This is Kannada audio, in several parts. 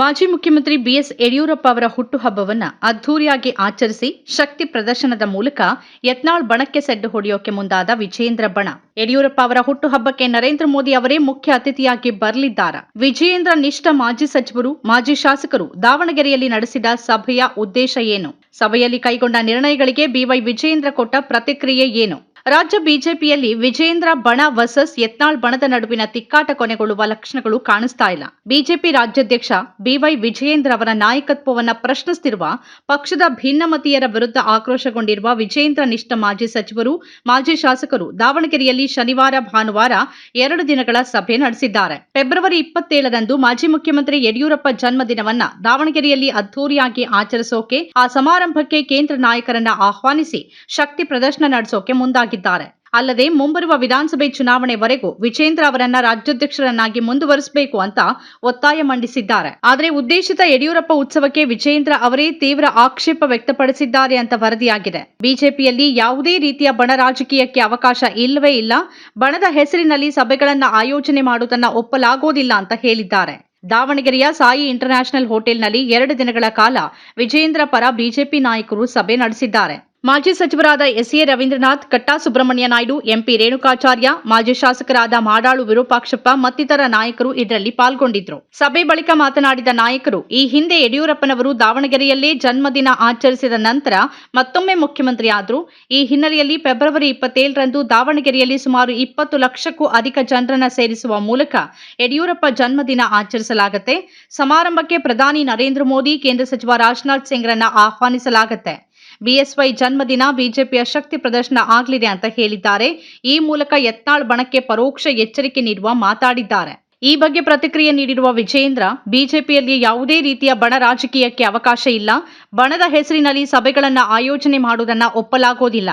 ಮಾಜಿ ಮುಖ್ಯಮಂತ್ರಿ ಬಿಎಸ್ ಯಡಿಯೂರಪ್ಪ ಅವರ ಹುಟ್ಟುಹಬ್ಬವನ್ನ ಅದ್ದೂರಿಯಾಗಿ ಆಚರಿಸಿ ಶಕ್ತಿ ಪ್ರದರ್ಶನದ ಮೂಲಕ ಯತ್ನಾಳ್ ಬಣಕ್ಕೆ ಸೆಡ್ಡು ಹೊಡೆಯೋಕೆ ಮುಂದಾದ ವಿಜಯೇಂದ್ರ ಬಣ. ಯಡಿಯೂರಪ್ಪ ಅವರ ಹುಟ್ಟುಹಬ್ಬಕ್ಕೆ ನರೇಂದ್ರ ಮೋದಿ ಅವರೇ ಮುಖ್ಯ ಅತಿಥಿಯಾಗಿ ಬರಲಿದ್ದಾರೆ. ವಿಜಯೇಂದ್ರ ನಿಷ್ಠ ಮಾಜಿ ಸಚಿವರು, ಮಾಜಿ ಶಾಸಕರು ದಾವಣಗೆರೆಯಲ್ಲಿ ನಡೆಸಿದ ಸಭೆಯ ಉದ್ದೇಶ ಏನು? ಸಭೆಯಲ್ಲಿ ಕೈಗೊಂಡ ನಿರ್ಣಯಗಳಿಗೆ ಬಿವೈ ವಿಜಯೇಂದ್ರ ಕೊಟ್ಟ ಪ್ರತಿಕ್ರಿಯೆ ಏನು? ರಾಜ್ಯ ಬಿಜೆಪಿಯಲ್ಲಿ ವಿಜೇಂದ್ರ ಬಣ ವರ್ಸಸ್ ಯತ್ನಾಳ್ ಬಣದ ನಡುವಿನ ತಿಕ್ಕಾಟ ಕೊನೆಗೊಳ್ಳುವ ಲಕ್ಷಣಗಳು ಕಾಣಿಸ್ತಾ ಇಲ್ಲ. ಬಿಜೆಪಿ ರಾಜ್ಯಾಧ್ಯಕ್ಷ ಬಿವೈ ವಿಜಯೇಂದ್ರ ಅವರ ನಾಯಕತ್ವವನ್ನ ಪ್ರಶ್ನಿಸುತ್ತಿರುವ ಪಕ್ಷದ ಭಿನ್ನಮತೀಯರ ವಿರುದ್ಧ ಆಕ್ರೋಶಗೊಂಡಿರುವ ವಿಜಯೇಂದ್ರ ನಿಷ್ಠ ಮಾಜಿ ಸಚಿವರು, ಮಾಜಿ ಶಾಸಕರು ದಾವಣಗೆರೆಯಲ್ಲಿ ಶನಿವಾರ ಭಾನುವಾರ ಎರಡು ದಿನಗಳ ಸಭೆ ನಡೆಸಿದ್ದಾರೆ. ಫೆಬ್ರವರಿ ಇಪ್ಪತ್ತೇಳರಂದು ಮಾಜಿ ಮುಖ್ಯಮಂತ್ರಿ ಯಡಿಯೂರಪ್ಪ ಜನ್ಮದಿನವನ್ನ ದಾವಣಗೆರೆಯಲ್ಲಿ ಅದ್ದೂರಿಯಾಗಿ ಆಚರಿಸೋಕೆ, ಆ ಸಮಾರಂಭಕ್ಕೆ ಕೇಂದ್ರ ನಾಯಕರನ್ನ ಆಹ್ವಾನಿಸಿ ಶಕ್ತಿ ಪ್ರದರ್ಶನ ನಡೆಸೋಕೆ ಮುಂದಾಗಿದ್ದಾರೆ ಅಲ್ಲದೆ ಮುಂಬರುವ ವಿಧಾನಸಭೆ ಚುನಾವಣೆವರೆಗೂ ವಿಜೇಂದ್ರ ಅವರನ್ನ ರಾಜ್ಯಾಧ್ಯಕ್ಷರನ್ನಾಗಿ ಮುಂದುವರಿಸಬೇಕು ಅಂತ ಒತ್ತಾಯ ಮಂಡಿಸಿದ್ದಾರೆ. ಆದರೆ ಉದ್ದೇಶಿತ ಯಡಿಯೂರಪ್ಪ ಉತ್ಸವಕ್ಕೆ ವಿಜೇಂದ್ರ ಅವರೇ ತೀವ್ರ ಆಕ್ಷೇಪ ವ್ಯಕ್ತಪಡಿಸಿದ್ದಾರೆ ಅಂತ ವರದಿಯಾಗಿದೆ. ಬಿಜೆಪಿಯಲ್ಲಿ ಯಾವುದೇ ರೀತಿಯ ಬಣ ರಾಜಕೀಯಕ್ಕೆ ಅವಕಾಶ ಇಲ್ಲವೇ ಇಲ್ಲ. ಬಣದ ಹೆಸರಿನಲ್ಲಿ ಸಭೆಗಳನ್ನ ಆಯೋಜನೆ ಮಾಡುವುದನ್ನು ಒಪ್ಪಲಾಗೋದಿಲ್ಲ ಅಂತ ಹೇಳಿದ್ದಾರೆ. ದಾವಣಗೆರೆಯ ಸಾಯಿ ಇಂಟರ್ನ್ಯಾಷನಲ್ ಹೋಟೆಲ್ನಲ್ಲಿ ಎರಡು ದಿನಗಳ ಕಾಲ ವಿಜೇಂದ್ರ ಪರ ಬಿಜೆಪಿ ನಾಯಕರು ಸಭೆ ನಡೆಸಿದ್ದಾರೆ. ಮಾಜಿ ಸಚಿವರಾದ S A Raveendranath, Katta Subrahmanya Naidu, MP Renukacharya, ಮಾಜಿ ಶಾಸಕರಾದ ಮಾಡಾಳು ವಿರೂಪಾಕ್ಷಪ್ಪ ಮತ್ತಿತರ ನಾಯಕರು ಇದರಲ್ಲಿ ಪಾಲ್ಗೊಂಡಿದ್ರು. ಸಭೆ ಬಳಿಕ ಮಾತನಾಡಿದ ನಾಯಕರು, ಈ ಹಿಂದೆ ಯಡಿಯೂರಪ್ಪನವರು ದಾವಣಗೆರೆಯಲ್ಲೇ ಜನ್ಮದಿನ ಆಚರಿಸಿದ ನಂತರ ಮತ್ತೊಮ್ಮೆ ಮುಖ್ಯಮಂತ್ರಿ ಆದ್ರು. ಈ ಹಿನ್ನೆಲೆಯಲ್ಲಿ ಫೆಬ್ರವರಿ ಇಪ್ಪತ್ತೇಳರಂದು ದಾವಣಗೆರೆಯಲ್ಲಿ ಸುಮಾರು ಇಪ್ಪತ್ತು ಲಕ್ಷಕ್ಕೂ ಅಧಿಕ ಜನರನ್ನ ಸೇರಿಸುವ ಮೂಲಕ ಯಡಿಯೂರಪ್ಪ ಜನ್ಮದಿನ ಆಚರಿಸಲಾಗುತ್ತೆ. ಸಮಾರಂಭಕ್ಕೆ ಪ್ರಧಾನಿ ನರೇಂದ್ರ ಮೋದಿ, ಕೇಂದ್ರ ಸಚಿವ ರಾಜನಾಥ್ ಸಿಂಗ್ರನ್ನ ಆಹ್ವಾನಿಸಲಾಗುತ್ತೆ. ಬಿಎಸ್ವೈ ಜನ್ಮದಿನ ಬಿಜೆಪಿಯ ಶಕ್ತಿ ಪ್ರದರ್ಶನ ಆಗಲಿದೆ ಅಂತ ಹೇಳಿದ್ದಾರೆ. ಈ ಮೂಲಕ ಯತ್ನಾಳ್ ಬಣಕ್ಕೆ ಪರೋಕ್ಷ ಎಚ್ಚರಿಕೆ ನೀಡುವ ಮಾತಾಡಿದ್ದಾರೆ. ಈ ಬಗ್ಗೆ ಪ್ರತಿಕ್ರಿಯೆ ನೀಡಿರುವ ವಿಜೇಂದ್ರ, ಬಿಜೆಪಿಯಲ್ಲಿ ಯಾವುದೇ ರೀತಿಯ ಬಣ ರಾಜಕೀಯಕ್ಕೆ ಅವಕಾಶ ಇಲ್ಲ. ಬಣದ ಹೆಸರಿನಲ್ಲಿ ಸಭೆಗಳನ್ನು ಆಯೋಜನೆ ಮಾಡುವುದನ್ನ ಒಪ್ಪಲಾಗೋದಿಲ್ಲ.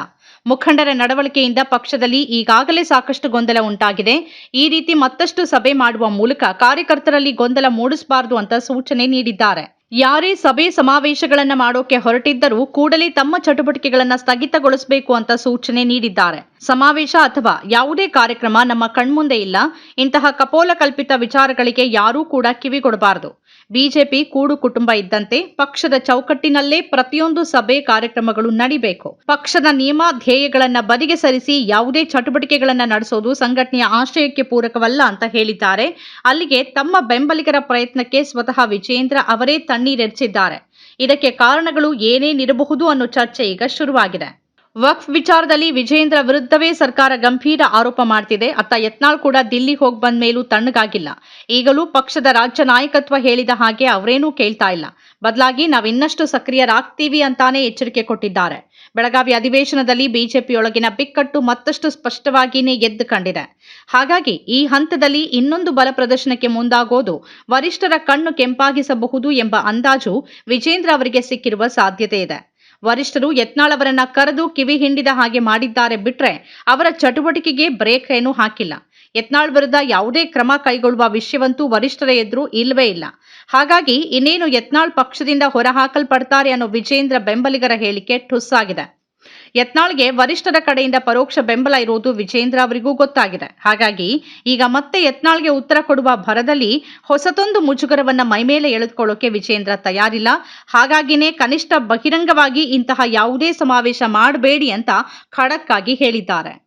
ಮುಖಂಡರ ನಡವಳಿಕೆಯಿಂದ ಪಕ್ಷದಲ್ಲಿ ಈಗಾಗಲೇ ಸಾಕಷ್ಟು ಗೊಂದಲ ಉಂಟಾಗಿದೆ. ಈ ರೀತಿ ಮತ್ತಷ್ಟು ಸಭೆ ಮಾಡುವ ಮೂಲಕ ಕಾರ್ಯಕರ್ತರಲ್ಲಿ ಗೊಂದಲ ಮೂಡಿಸಬಾರದು ಅಂತ ಸೂಚನೆ ನೀಡಿದ್ದಾರೆ. ಯಾರೇ ಸಭೆ ಸಮಾವೇಶಗಳನ್ನ ಮಾಡೋಕೆ ಹೊರಟಿದ್ದರೂ ಕೂಡಲೇ ತಮ್ಮ ಚಟುವಟಿಕೆಗಳನ್ನ ಸ್ಥಗಿತಗೊಳಿಸಬೇಕು ಅಂತ ಸೂಚನೆ ನೀಡಿದ್ದಾರೆ. ಸಮಾವೇಶ ಅಥವಾ ಯಾವುದೇ ಕಾರ್ಯಕ್ರಮ ನಮ್ಮ ಕಣ್ಮುಂದೆ ಇಲ್ಲ. ಇಂತಹ ಕಪೋಲ ಕಲ್ಪಿತ ವಿಚಾರಗಳಿಗೆ ಯಾರೂ ಕೂಡ ಕಿವಿಗೊಡಬಾರದು ಬಿಜೆಪಿ ಕೂಡು ಕುಟುಂಬ ಇದ್ದಂತೆ ಪಕ್ಷದ ಚೌಕಟ್ಟಿನಲ್ಲೇ ಪ್ರತಿಯೊಂದು ಸಭೆ ಕಾರ್ಯಕ್ರಮಗಳು ನಡಿಬೇಕು. ಪಕ್ಷದ ನಿಯಮ ಧ್ಯೇಯಗಳನ್ನು ಬದಿಗೆ ಸರಿಸಿ ಯಾವುದೇ ಚಟುವಟಿಕೆಗಳನ್ನ ನಡೆಸೋದು ಸಂಘಟನೆಯ ಆಶಯಕ್ಕೆ ಪೂರಕವಲ್ಲ ಅಂತ ಹೇಳಿದ್ದಾರೆ. ಅಲ್ಲಿಗೆ ತಮ್ಮ ಬೆಂಬಲಿಗರ ಪ್ರಯತ್ನಕ್ಕೆ ಸ್ವತಃ ವಿಜೇಂದ್ರ ಅವರೇ ತಣ್ಣೀರೆಚ್ಚಿದ್ದಾರೆ ಇದಕ್ಕೆ ಕಾರಣಗಳು ಏನೇನಿರಬಹುದು ಅನ್ನೋ ಚರ್ಚೆ ಈಗ ಶುರುವಾಗಿದೆ. ವಕ್ಫ್ ವಿಚಾರದಲ್ಲಿ ವಿಜೇಂದ್ರ ವಿರುದ್ಧವೇ ಸರ್ಕಾರ ಗಂಭೀರ ಆರೋಪ ಮಾಡ್ತಿದೆ. ಅತ್ತ ಯತ್ನಾಳ್ ಕೂಡ ದಿಲ್ಲಿ ಹೋಗಿ ಬಂದ ಮೇಲೂ ತಣ್ಣಗಾಗಿಲ್ಲ. ಈಗಲೂ ಪಕ್ಷದ ರಾಜ್ಯ ನಾಯಕತ್ವ ಹೇಳಿದ ಹಾಗೆ ಅವರೇನೂ ಕೇಳ್ತಾ ಇಲ್ಲ. ಬದಲಾಗಿ ನಾವಿನ್ನಷ್ಟು ಸಕ್ರಿಯರಾಗ್ತೀವಿ ಅಂತಾನೆ ಎಚ್ಚರಿಕೆ ಕೊಟ್ಟಿದ್ದಾರೆ. ಬೆಳಗಾವಿ ಅಧಿವೇಶನದಲ್ಲಿ ಬಿಜೆಪಿಯೊಳಗಿನ ಬಿಕ್ಕಟ್ಟು ಮತ್ತಷ್ಟು ಸ್ಪಷ್ಟವಾಗಿಯೇ ಎದ್ದು ಕಂಡಿದೆ. ಹಾಗಾಗಿ ಈ ಹಂತದಲ್ಲಿ ಇನ್ನೊಂದು ಬಲ ಪ್ರದರ್ಶನಕ್ಕೆ ಮುಂದಾಗೋದು ವರಿಷ್ಠರ ಕಣ್ಣು ಕೆಂಪಾಗಿಸಬಹುದು ಎಂಬ ಅಂದಾಜು ವಿಜೇಂದ್ರ ಅವರಿಗೆ ಸಿಕ್ಕಿರುವ ಸಾಧ್ಯತೆ ಇದೆ. ವರಿಷ್ಠರು ಯತ್ನಾಳ್ ಅವರನ್ನ ಕರೆದು ಕಿವಿ ಹಿಂಡಿದ ಹಾಗೆ ಮಾಡಿದ್ದಾರೆ ಬಿಟ್ರೆ ಅವರ ಚಟುವಟಿಕೆಗೆ ಬ್ರೇಕ್ ಏನೂ ಹಾಕಿಲ್ಲ. ಯತ್ನಾಳ್ ವಿರುದ್ಧ ಯಾವುದೇ ಕ್ರಮ ಕೈಗೊಳ್ಳುವ ವಿಷಯವಂತೂ ವರಿಷ್ಠರ ಎದುರು ಇಲ್ಲವೇ ಇಲ್ಲ. ಹಾಗಾಗಿ ಇನ್ನೇನು ಯತ್ನಾಳ್ ಪಕ್ಷದಿಂದ ಹೊರಹಾಕಲ್ಪಡ್ತಾರೆ ಅನ್ನೋ ವಿಜೇಂದ್ರ ಬೆಂಬಲಿಗರ ಹೇಳಿಕೆ ಠುಸ್ಸಾಗಿದೆ ಯತ್ನಾಳ್ಗೆ ವರಿಷ್ಠರ ಕಡೆಯಿಂದ ಪರೋಕ್ಷ ಬೆಂಬಲ ಇರುವುದು ವಿಜೇಂದ್ರ ಅವರಿಗೂ ಗೊತ್ತಾಗಿದೆ. ಹಾಗಾಗಿ ಈಗ ಮತ್ತೆ ಯತ್ನಾಳ್ಗೆ ಉತ್ತರ ಕೊಡುವ ಭರದಲ್ಲಿ ಹೊಸತೊಂದು ಮುಜುಗರವನ್ನ ಮೈಮೇಲೆ ಎಳೆದುಕೊಳ್ಳೋಕೆ ವಿಜೇಂದ್ರ ತಯಾರಿಲ್ಲ. ಹಾಗಾಗಿನೇ ಕನಿಷ್ಠ ಬಹಿರಂಗವಾಗಿ ಇಂತಹ ಯಾವುದೇ ಸಮಾವೇಶ ಮಾಡಬೇಡಿ ಅಂತ ಖಡಕ್ ಆಗಿ ಹೇಳಿದ್ದಾರೆ.